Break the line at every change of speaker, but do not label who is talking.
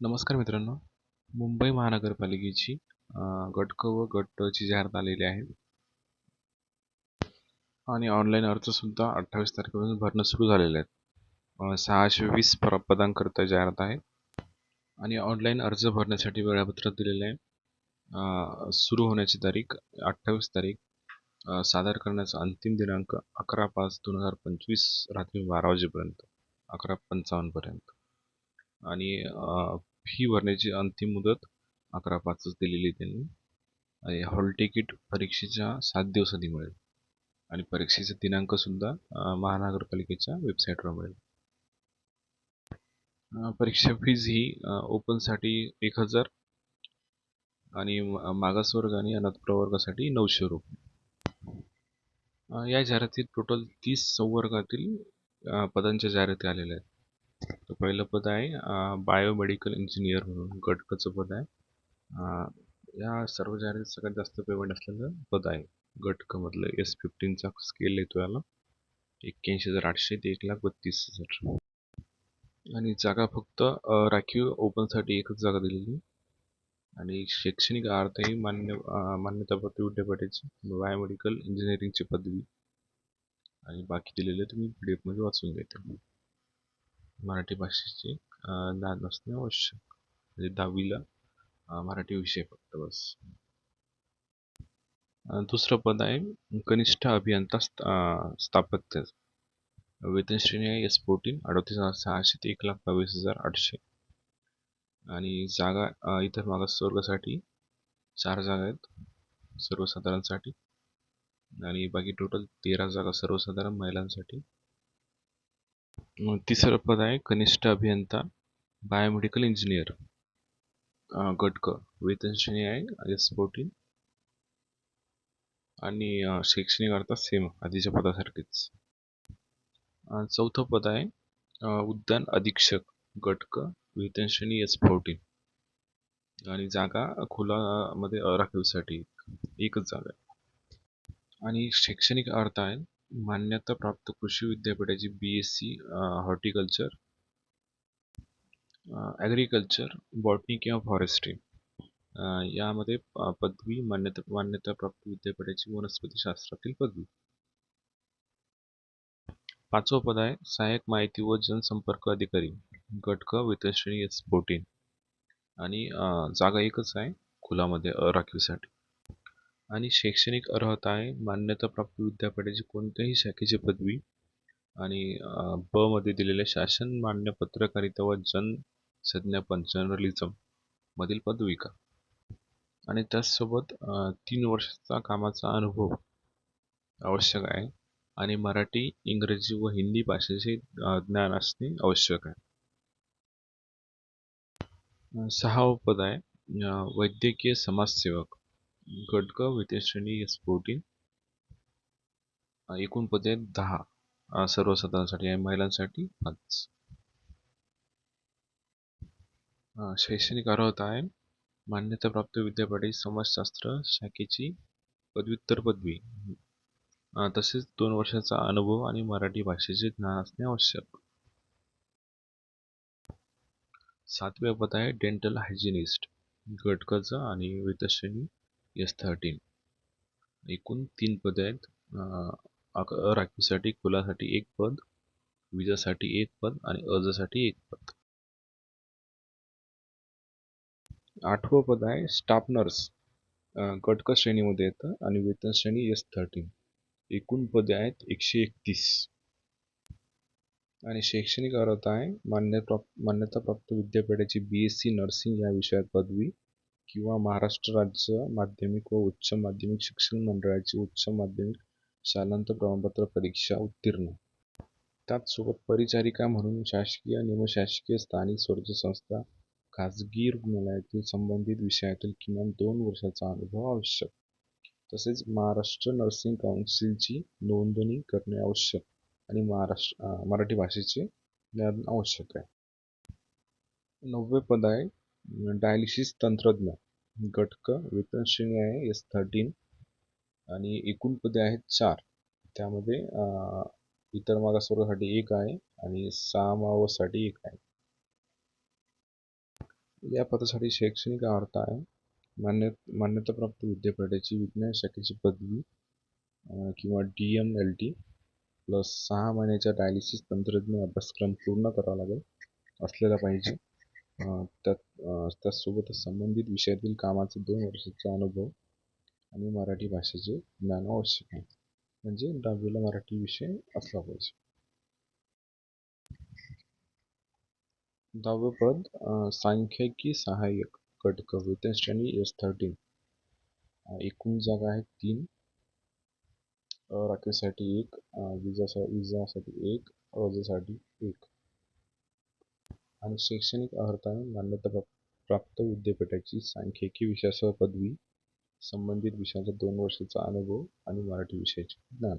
नमस्कार मित्रांनो. मुंबई महानगरपालिकेची गटक व गट ची जाहिरात आलेली आहे. आणि ऑनलाईन अर्जसुद्धा अठ्ठावीस तारखेपासून भरणं सुरू झालेलं आहे. सहाशे वीस पर जाहिरात आहे. आणि ऑनलाईन अर्ज भरण्यासाठी वेळापत्रक दिलेलं आहे. सुरू होण्याची तारीख अठ्ठावीस तारीख. सादर करण्याचा अंतिम दिनांक अकरा पाच दोन हजार पंचवीस रात्री बारा वाजेपर्यंत अकरा पंचावन्नपर्यंत आणि फी भरण्याची अंतिम मुदत अकरा पाचच दिलेली त्यांनी. आणि हॉल तिकीट परीक्षेच्या सात दिवस आधी मिळेल. आणि परीक्षेचा दिनांकसुद्धा महानगरपालिकेच्या वेबसाईटवर मिळेल. परीक्षा फीज ही ओपनसाठी एक हजार आणि मागासवर्ग आणि अनाथ प्रवर्गासाठी नऊशे रुपये. या जाहिरातीत टोटल तीस संवर्गातील पदांच्या जाहिराती आलेल्या आहेत. तर पहिलं पद आहे बायोमेडिकल इंजिनियर म्हणून गटकचं पद आहे. या सर्व जाहिरातीत सगळ्यात जास्त पेमेंट असलेलं पद आहे गटकमधलं एस फिफ्टीनचा स्केल येतो याला. एक्क्याऐंशी हजार आठशे ते एक लाख बत्तीस हजार. आणि जागा फक्त राखीव ओपनसाठी एकच जागा दिलेली. आणि शैक्षणिक अर्थही मान्य मान्यताप्राप्त विद्यापीठाची बायोमेडिकल इंजिनिअरिंगची पदवी. आणि बाकी दिलेले तुम्ही पी डी एफमध्ये वाचून घेता मराठी भाषेचे ज्ञान असणे आवश्यक. म्हणजे दहावीला मराठी विषय फक्त बस. दुसरं पद आहे कनिष्ठ अभियंता स्थापत्य. वेतन श्रेणी आहे एस फोर्टीन अडतीस हजार सहाशे ते एक लाख बावीस हजार आठशे. आणि जागा इतर मागासवर्गासाठी चार जागा आहेत सर्वसाधारणसाठी. आणि बाकी टोटल तेरा जागा सर्वसाधारण महिलांसाठी. तिसरं पद आहे कनिष्ठ अभियंता बायोमेडिकल इंजिनियर गट क वेतन श्रेणी आहे एस फोर्टीन. आणि शैक्षणिक अर्थात सेम आधीच्या पदासारखेच. चौथं पद आहे उद्यान अधीक्षक गट क वेतन श्रेणी एस फोर्टीन. आणि जागा खुलामध्ये राखीवसाठी एकच जागा आहे. आणि शैक्षणिक अर्थ आहे मान्यताप्राप्त कृषी विद्यापीठाची B S C horticulture agriculture botany किंवा फॉरेस्ट्री यामध्ये पदवी मान्यता मान्यताप्राप्त विद्यापीठाची वनस्पतीशास्त्रातील पदवी. पाचवं पद आहे सहाय्यक माहिती व जनसंपर्क अधिकारी. गट क वेतनश्रेणी एस फोर्टीन आणि जागा एकच आहे खुलामध्ये राखीवसाठी आणि शैक्षणिक अर्हता आहे. मान्यताप्राप्त विद्यापीठाची कोणत्याही शाखेची पदवी आणि ब मध्ये दिलेले शासन मान्य पत्रकारिता व जनसंज्ञापन जर्नलिझम मधील पदविका आणि त्याचसोबत तीन वर्षाचा कामाचा अनुभव आवश्यक आहे आणि मराठी इंग्रजी व हिंदी भाषेचे ज्ञान असणे आवश्यक आहे. सहावं पद आहे वैद्यकीय समाजसेवक. गट क विद्याश्रेणी एस फोर्टीन एकूण पदे आहेत दहा सर्वसाधारणसाठी आणि महिलांसाठी पाच. शैक्षणिक अर्हता आहे मान्यताप्राप्त विद्यापीठ समाजशास्त्र शाखेची पदव्युत्तर पदवी. तसेच दोन वर्षाचा अनुभव आणि मराठी भाषेचे ज्ञान असणे आवश्यक. सातव्या पद आहे डेंटल हायजिनिस्ट गट आणि वितश्रेणी एस थर्टीन एकूण तीन पदे आहेत. राखीवसाठी कुलासाठी एक पद विजासाठी एक पद आणि अर्जासाठी एक पद. आठवं पद आहे स्टाफ नर्स गटक श्रेणीमध्ये येतं आणि वेतन श्रेणी एस थर्टीन एकूण पदे आहेत एकशे एकतीस. आणि शैक्षणिक अर्हता आहे मान्यप्राप्त मान्यताप्राप्त विद्यापीठाची बी एस सी नर्सिंग या विषयात पदवी. किंवा महाराष्ट्र राज्य माध्यमिक व उच्च माध्यमिक शिक्षण मंडळाची उच्च माध्यमिक शालांत प्रमाणपत्र परीक्षा उत्तीर्ण. त्याचसोबत परिचारिका म्हणून शासकीय निमशासकीय स्थानिक स्वराज्य संस्था खाजगी रुग्णालयातील संबंधित विषयातील किमान दोन वर्षाचा अनुभव आवश्यक. तसेच महाराष्ट्र नर्सिंग काउन्सिलची नोंदणी करणे आवश्यक आणि महाराष्ट्र मराठी भाषेचे ज्ञान आवश्यक आहे. नववे पद आहे डायलिसिस तंत्रज्ञ गटक वेतन श्रेणी आहे एस थर्टीन आणि एकूण पदे आहेत चार. त्यामध्ये इतर मागासवर्गासाठी एक आहे आणि सहामावसाठी एक आहे. या पदासाठी शैक्षणिक अर्थ आहे मान्य मान्यताप्राप्त विद्यापीठाची विज्ञान शाखेची पदवी किंवा D M L T plus सहा महिन्याचा डायलिसिस तंत्रज्ञ अभ्यासक्रम पूर्ण करावा लागेल असलेला पाहिजे. त्यात त्याचसोबतच संबंधित विषयातील कामाचे दोन वर्षाचा अनुभव आणि मराठी भाषेचे ज्ञान आवश्यक आहे. म्हणजे दहावीला मराठी विषय असला पाहिजे. दहावं पद सांख्यिकी सहाय्यक घटक वेतन श्रेणी एस थर्टीन एकूण जागा आहेत तीन. राखेसाठी एक विजासा विजासाठी एक अर्जासाठी एक. आणि शैक्षणिक अर्हता मान्यता प्राप- प्राप्त विद्यापीठाची सांख्यिकी विषयासह पदवी संबंधित विषयाचा दोन वर्षाचा अनुभव आणि मराठी विषयाचे ज्ञान.